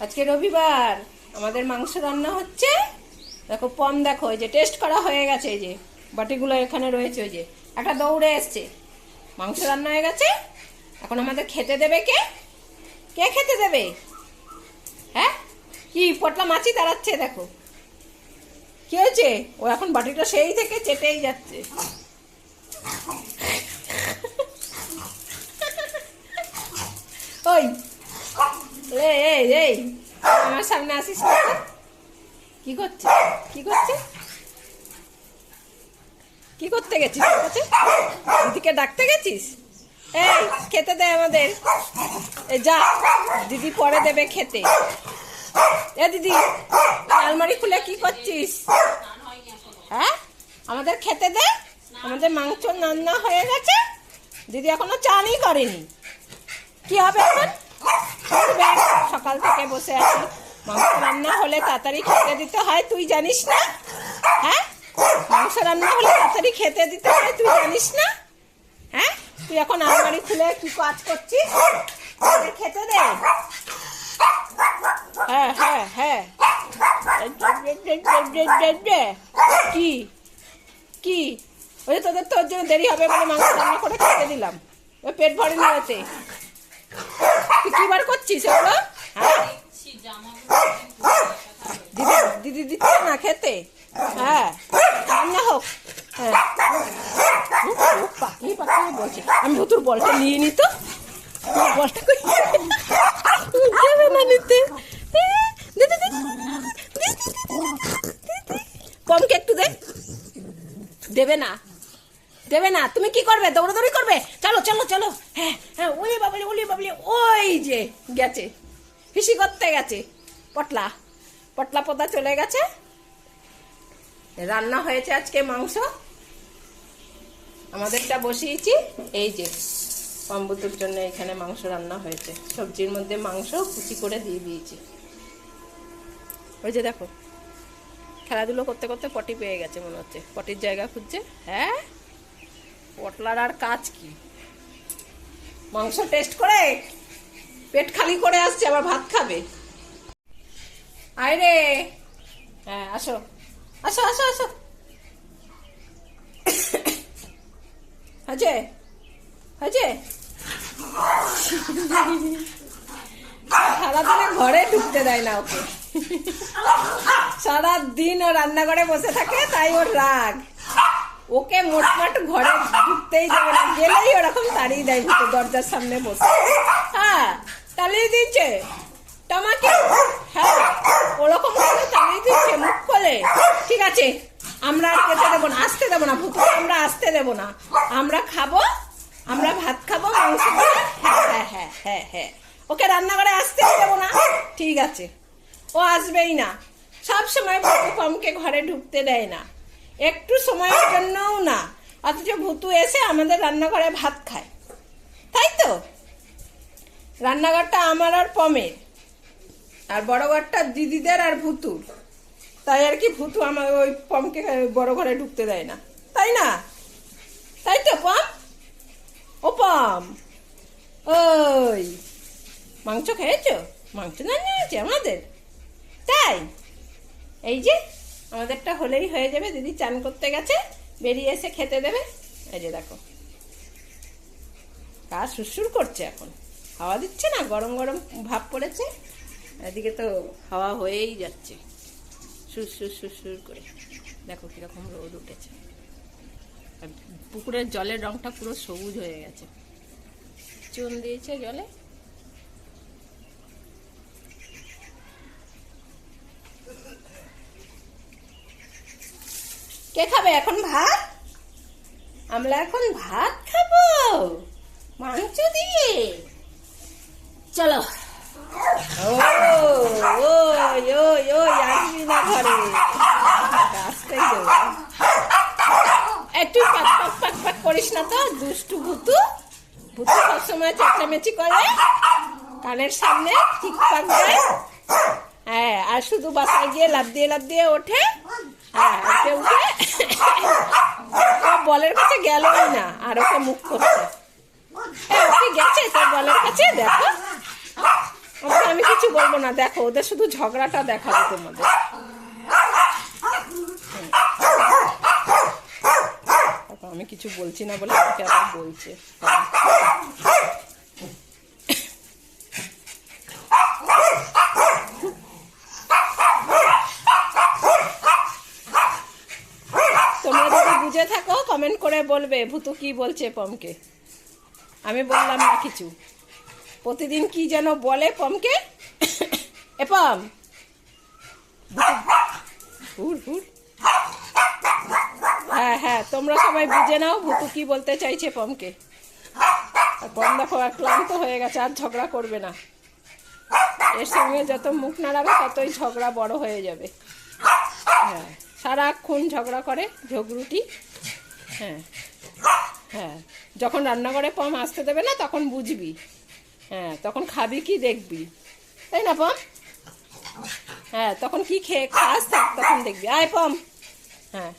আজকে রবিবার। আমাদের মাংস রান্না হচ্ছে। দেখো, পম দেখো যে টেস্ট করা হয়ে গেছে যে বাটিগুলো এখানে রয়েছে, ওই যে। একটা দৌড়ে এসছে। মাংস রান্না হয়ে গেছে। এখন আমাদের খেতে দেবে কে? কে খেতে দেবে? হ্যাঁ? কি পটলা মাছি দাঁড়াচ্ছে, দেখো। কি হয়েছে? ও এখন বাটিটা সেই থেকে চেটেই যাচ্ছে। ওই এই এই আমার সামনে আসিস? কি করছে? কি করছে? কি করতে গেছিস দিদিকে ডাকতে গেছিস? এই, খেতে দে আমাদের। যা। দিদি পরে দেবে খেতে। এ, দিদি, আলমারি খুলে কি করছিস? হ্যাঁ? আমাদের খেতে দে। আমাদের মাংস রান্না হয়ে গেছে। দিদি এখনও চানই করেনি। কি হবে এখন। সকাল থেকে বসে আছি। মাংস রান্না হলে তাড়াতাড়ি খেতে দিতে হয়, তুই জানিস না? হ্যাঁ? মাংস রান্না হলে তাড়াতাড়ি খেতে দিতে হয়, তুই জানিস না? হ্যাঁ? তুই এখন আলমারি খুলে কি কাজ করছিস? খেতে দে। হ্যাঁ হ্যাঁ হ্যাঁ। কি? কি? ওই তোদের তোর জন্য দেরি হবে বলে মাংস রান্না করে খেতে দিলাম। ওই পেট ভরেনি ওতে কিছু বার করছিস এগুলো? হ্যাঁ? দিদি দিদি দিচ্ছে না খেতে? হ্যাঁ না হোক। হ্যাঁ। পাখি আমি তোর বলটা নিয়ে নিত বলটা যাবে না নিতে। কমকে একটু দেখ দেবে না। দেবে না, তুমি কি করবে? দৌড়াদৌড়ি করবে? চলো চলো চলো। হ্যাঁ হ্যাঁ ওলি বাবলি ওলি বাবলি, ওই যে গেছে। হিসি করতে গেছে। পটলা পটলা পোতা চলে গেছে। রান্না হয়েছে আজকে মাংস। আমাদেরটা বসিয়েছি। এই যে কম্বুতুর জন্য এখানে মাংস রান্না হয়েছে। সবজির মধ্যে মাংস কুচি করে দিয়ে দিয়েছি। ওই যে দেখো, খেলাধুলো করতে করতে পটি পেয়ে গেছে মনে হচ্ছে। পটির জায়গা খুঁজছে। হ্যাঁ? পটলার আর কাজ কি? মাংস টেস্ট করে? পেট খালি করে আসছে, আবার ভাত খাবে? আয় হ্যাঁ আসো। আসো আসো আসো। হয়েছে হয়েছে সারাদিনে ঘরে ঢুকতে দেয় না ওকে। সারাদিন ও রান্নাঘরে বসে থাকে, তাই ওর রাগ। ওকে মোটমাট ঘরে ঢুকতেই যাবে না, গেলেই ওরকম তাড়িয়ে দেয় ভিতর দরজার সামনে বসে। হ্যাঁ তাড়িয়ে দিচ্ছে তোমাকে? হ্যাঁ ওরকম করে তাড়িয়ে দিচ্ছে মুখ খোলে। ঠিক আছে, আমরা আর খেতে দেবো না, আসতে দেবো না ভুতুকে আমরা আসতে দেবো না। আমরা খাব, আমরা ভাত খাব, মাংস হ্যাঁ হ্যাঁ হ্যাঁ হ্যাঁ হ্যাঁ। ওকে রান্নাঘরে আসতে দেবো না? ঠিক আছে। ও আসবেই না। সব সময় ভুতু কমকে ঘরে ঢুকতে দেয় না। একটু সময়ের জন্যও না। অথচ ভুতু এসে আমাদের রান্নাঘরে ভাত খায়। তাই তো? রান্নাঘরটা আমার আর পমের। আর বড় ঘরটা দিদিদের আর ভুতুর। তাই আর কি ভুতু আমার ওই পমকে বড় ঘরে ঢুকতে দেয় না। তাই না? তাই তো, পম? ও পম, ওই। মাংস খেয়েছো? মাংস না নিয়েছে আমাদের? তাই? এই যে আমাদেরটা হলেই হয়ে যাবে। দিদি চান করতে গেছে, বেরিয়ে এসে খেতে দেবে। এই যে দেখো। কাজ সুরসুর করছে এখন। হাওয়া দিচ্ছে না? গরম গরম ভাব পড়েছে। এদিকে তো হাওয়া হয়েই যাচ্ছে। সুরসুর সুরসুর করে। দেখো কীরকম রোদ উঠেছে। পুকুরের জলের রংটা পুরো সবুজ হয়ে গেছে। চুন দিয়েছে জলে। কে খাবে এখন ভাত? আমরা এখন ভাত খাব। মাংস দিয়ে। চলো। ও ও ও না ঘরে। একটু পাক পাক পাক পাক করিস না তো, দুষ্টু ভুতু। ভুতু সবসময় চেঁচামেচি করে। কানের সামনে ঠিক পাক হ্যাঁ আর শুধু বাসায় গিয়ে লাভ দিয়ে লাভ দিয়ে ওঠে। হ্যাঁ উঠে উঠে বলের কাছে গেলই না, আর ওকে মুখ করছে হ্যাঁ ওকে গেছে? তোর বলের কাছে? দেখো। ওকে আমি কিছু বলব না, দেখো, ওদের শুধু ঝগড়াটা দেখাবো তোমাদের। আমি কিছু বলছি না বলে আমাকে আবার বলছে তোমরা যদি বুঝে থাকো কমেন্ট করে বলবে, ভুতু কি বলছে পমকে। আমি বললাম না কিছু। প্রতিদিন কি যেন বলে পমকে? এ পম। হ্যাঁ হ্যাঁ তোমরা সবাই বুঝে নাও ভুতু কি বলতে চাইছে পমকে। আর পম দেখো ক্লান্ত হয়ে গেছে, আর ঝগড়া করবে না। এর সঙ্গে যত মুখ নাড়াবে, ততই ঝগড়া বড় হয়ে যাবে। হ্যাঁ সারাক্ষণ ঝগড়া করে ঝগড়ুটি হ্যাঁ হ্যাঁ যখন রান্নাঘরে পম আসতে দেবে না, তখন বুঝবি। হ্যাঁ তখন খাবি কি দেখবি। তাই না, পম? হ্যাঁ তখন কি খেয়ে খাস তখন দেখবি। আয়, পম। হ্যাঁ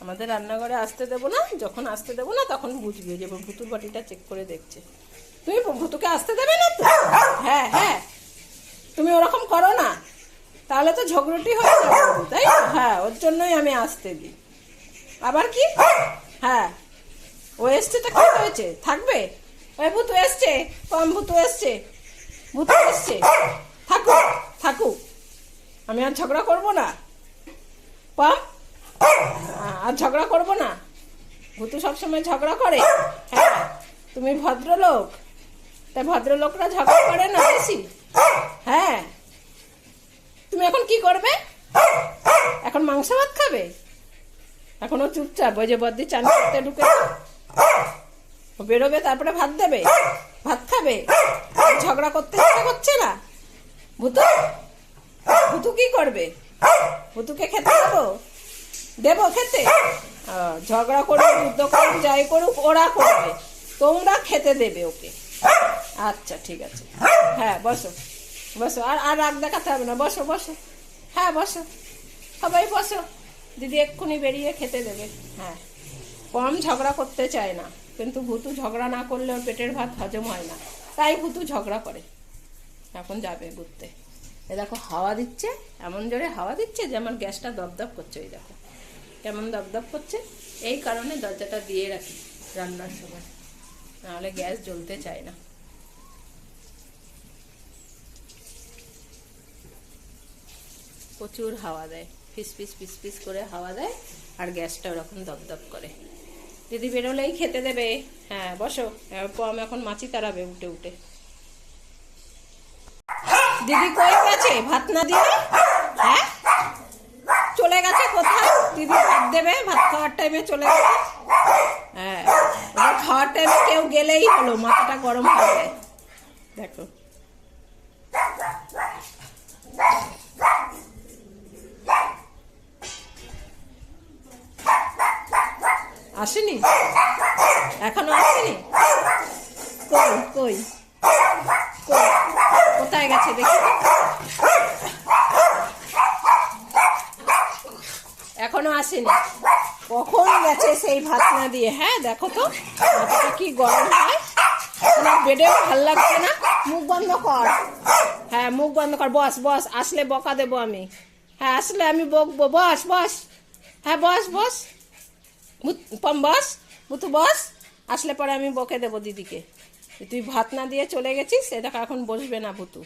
আমাদের রান্নাঘরে আসতে দেবো না, যখন আসতে দেবো না, তখন বুঝবি। যে ভুতুর বাটিটা চেক করে দেখছে। তুমি ভুতুকে আসতে দেবে না? হ্যাঁ হ্যাঁ তুমি ওরকম করো না তাহলে তো ঝগড়াটি হয়ে যাবে তাই? হ্যাঁ ওর জন্যই আমি আসতে দিই। আবার কি? হ্যাঁ। ও এসছে তো কি হয়েছে? থাকবে? ওই ভূতু এসছে? কম ভূতু এসছে? ভূতু এসছে? থাকুক থাকুক। আমি আর ঝগড়া করব না। পম আর ঝগড়া করব না? ভূতু সবসময় ঝগড়া করে। হ্যাঁ তুমি ভদ্রলোক। তাই ভদ্রলোকরা ঝগড়া করে না বেশি? হ্যাঁ। তুমি এখন কি করবে? এখন মাংস ভাত খাবে? এখনও চুপচাপ, ওই যে বদ্দি চান করতে ঢুকে বেরোবে, তারপরে ভাত দেবে? ভাত খাবে? ঝগড়া করতে ইচ্ছা করছে না? ভুতু? ভুতু কি করবে? ভুতুকে খেতে দেবো? দেবো খেতে? ঝগড়া করুক, যুদ্ধ করুক, যাই করুক, ওরা করবে। তোমরা খেতে দেবে ওকে। আচ্ছা ঠিক আছে। হ্যাঁ বসো। বসো আর আর রাগ দেখাতে হবে না বসো বসো। হ্যাঁ বসো। সবাই বসো। দিদি এক্ষুনি বেরিয়ে খেতে দেবে। হ্যাঁ। কম ঝগড়া করতে চায় না কিন্তু ভুতু ঝগড়া না করলে ওর পেটের ভাত হজম হয় না। তাই ভুতু ঝগড়া করে। এখন যাবে ঘুরতে। এ দেখো হাওয়া দিচ্ছে এমন জোরে হাওয়া দিচ্ছে যে আমার গ্যাসটা দপদপ করছে ওই দেখো। কেমন দপদপ করছে? এই কারণে দরজাটা দিয়ে রাখি রান্নার সময়। নাহলে গ্যাস জ্বলতে চায় না। প্রচুর হাওয়া দেয়। ফিস ফিস ফিস ফিস করে হাওয়া দেয় আর গ্যাসটা ওরকম দপদপ করে। দিদি বেরোলেই খেতে দেবে। হ্যাঁ বসো। পম এখন মাছি তাড়াবে উঠে উঠে। দিদি কই গেছে? ভাত না দিয়ে? হ্যাঁ? চলে গেছে কোথায়? দিদি ভাত দেবে। ভাত খাওয়ার টাইমে চলে গেছে। হ্যাঁ খাওয়ার টাইমে কেউ গেলেই হলো। মাথাটা গরম হয়ে যায়। দেখো। আসেনি? এখনও আসেনি? কই কই? কোথায় গেছে দেখি। এখনও আসেনি। কখন গেছে সেই ভাত না দিয়ে? হ্যাঁ দেখো তো কি গরম হয়? বেডেও ভালো লাগছে না। মুখ বন্ধ কর। হ্যাঁ মুখ বন্ধ কর। বস বস, আসলে বকা দেবো আমি। হ্যাঁ আসলে আমি বকবো। বস বস। হ্যাঁ বস বস। পম বস ভুতু বস, আসলে পরে আমি বকে দেবো দিদিকে। তুই ভাত না দিয়ে চলে গেছিস দেখো এখন বসবে না ভুতু।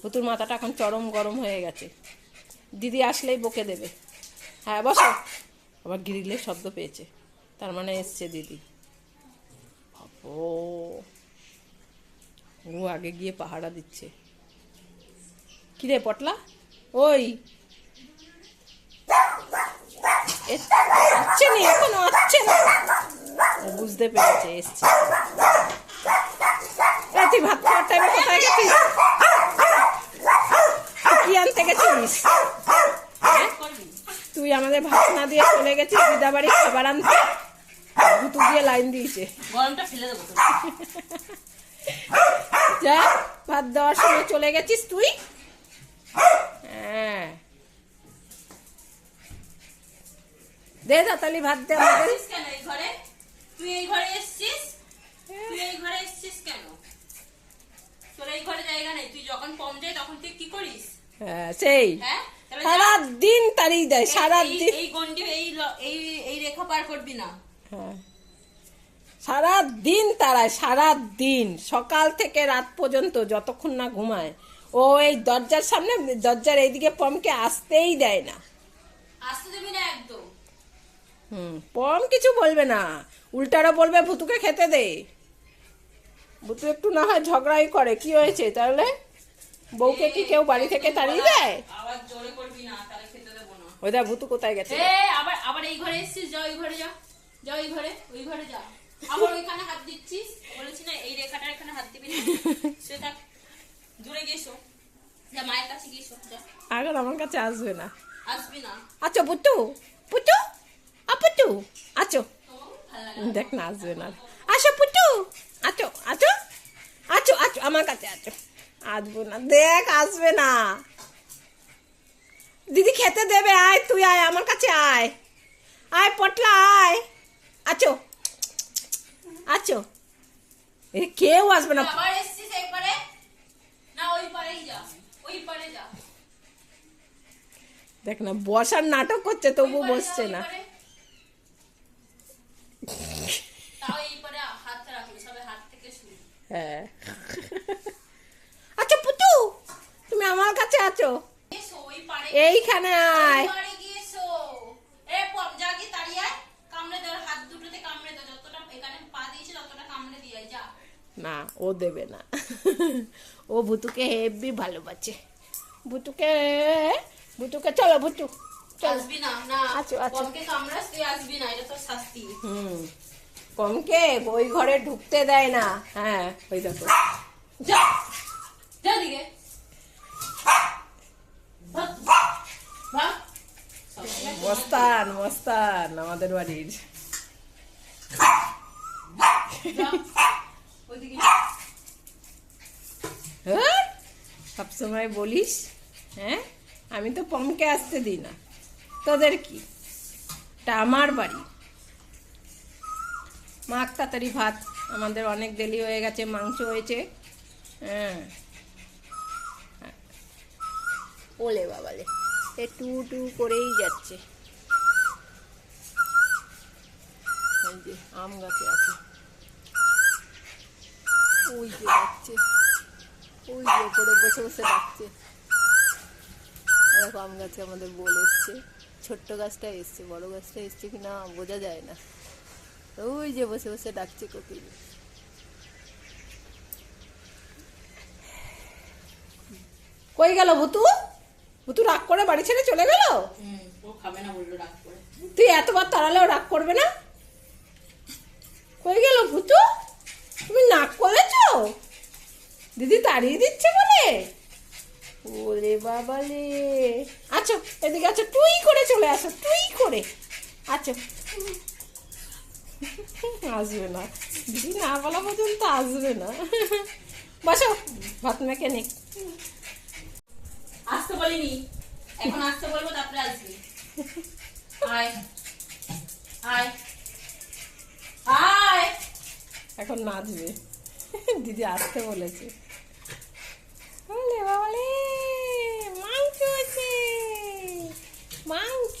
ভুতুর মাথাটা এখন চরম গরম হয়ে গেছে। দিদি আসলেই বকে দেবে। হ্যাঁ বসো। আবার গ্রিলের শব্দ পেয়েছে। তার মানে এসছে দিদি। ও ও আগে গিয়ে পাহারা দিচ্ছে। কিরে পটলা? ওই আসছে নি এখনও আসছে না। বুঝতে পেরেছে এসছে। তুই ভাত খাওয়ার টাইমে কোথায় গেছিস? কি আনতে গেছিস হ্যাঁ? তুই আমাদের ভাত না দিয়ে চলে গেছিস দিদাবাড়ি খাবার আনতে? ভুতু দিয়ে লাইন দিয়েছে। গরমটা ফেলে দেবো যা ভাত দেওয়ার সময় চলে গেছিস তুই? হ্যাঁ। দে তাতালি ভাত দে এসছিস কেন এই ঘরে? তুই এই ঘরে এসছিস? তুই এই ঘরে এসছিস কেন? তোর এই ঘরে জায়গা নেই। তুই যখন যায় তখন তুই কি করিস? হ্যাঁ সেই। হ্যাঁ? সারা দিন তাড়িয়ে দেয় সারা দিন এই গন্ডি এই এই এই রেখা পার করবি না। হ্যাঁ। সারা দিন তারায় সারা দিন সকাল থেকে রাত পর্যন্ত যতক্ষণ না ঘুমায় ও এই দরজার সামনে দরজার এইদিকে পমকে আসতেই দেয় না। আসতে দিবি না একদম। হুম। পম কিছু বলবে না। উল্টারও বলবে ভুতুকে খেতে দে। ভুতু একটু না হয় ঝগড়াই করে। কি হয়েছে তাহলে? বউকে কি কেউ বাড়ি থেকে তাড়িয়ে দেয়? আবার জোরে করবি না তাহলে খেতে দেবো না। ওই দেখ ভুতু কোথায় গেছে? আবার আবার এই ঘরে এসেছিস? যা ওই ঘরে যা। যা ওই ঘরে ওই ঘরে যা। আবার ওইখানে হাত দিচ্ছিস? বলেছি না এই রেখাটার এখানে হাত দিবি না। সেটা দূরে গেছো যা মায়ের কাছে গিয়েছো যা। এখন আমার কাছে আসবে না। আসবি না। আচ্ছা পুটু পুটু পুটু লাগে দেখ না আসবে না। আসো পুটু? আছো আছো? আছো আছো আমার কাছে আছো। আসব না দেখ আসবে না। দিদি খেতে দেবে আয় তুই আয় আমার কাছে আয়। আয় পটলা আয়। আছো? আছো? এ কেউ আসবে না। দেখ না বসার নাটক করছে তবু বসছে না পারে। তাও এই পারে হাত রাখবি সবাই হাত থেকে শুরু হ্যাঁ। আচ্ছা পুটু তুমি আমার কাছে আছো। এইখানে আয়। না ও দেবে না। ও ভুতুকে হেভি ভালোবাসে। ভুতুকে ভুতুকে চলো ভুতু চলো। আসবি না না। আচ্ছা, আচ্ছা। কামড়াস তুই আসবি না এটা তোর শাস্তি। হুম। কমকে ওই ঘরে ঢুকতে দেয় না। হ্যাঁ ওই দেখো। মস্তান মস্তান আমাদের বাড়ির। হ্যাঁ সবসময় বলিস হ্যাঁ আমি তো পমকে আসতে দিই না। তোদের কি? আমার বাড়ি। মাখ তাড়াতাড়ি ভাত। আমাদের অনেক দেরি হয়ে গেছে, মাংস হয়েছে। হ্যাঁ। ওলে বাবালে, এ টু টু করেই যাচ্ছে। আম গাছে আছে। ওই যে যাচ্ছে। ওই যে ওপরে বসে বসে ডাকছে। দেখো আম গাছে আমাদের বল এসছে। ছোট্ট গাছটা এসছে, বড় গাছটা এসছে কিনা বোঝা যায় না। ওই যে বসে বসে ডাকছে কোকিল কই গেল ভুতু? ভুতু রাগ করে বাড়ি ছেড়ে চলে গেল? ও খাবে না বলল রাগ করে। তুই এতবার তাড়ালেও রাগ করবে না? কই গেল ভুতু? তুমি নাক করেছ দিদি তাড়িয়ে দিচ্ছে বলে? ওরে বাবা রে। আচ্ছা এদিকে আচ্ছা তুই করে চলে আসো তুই করে। আচ্ছা আসবে না। দিদি না বলা পর্যন্ত আসবে না। বসো ভাত মেখে নে আসতে বলিনি। এখন আসতে বলব তারপরে আসবি। আয়। আয়। আয়। এখন নাচবে। দিদি আসতে বলেছে ওলে বাবালে মাংস আছে মাংস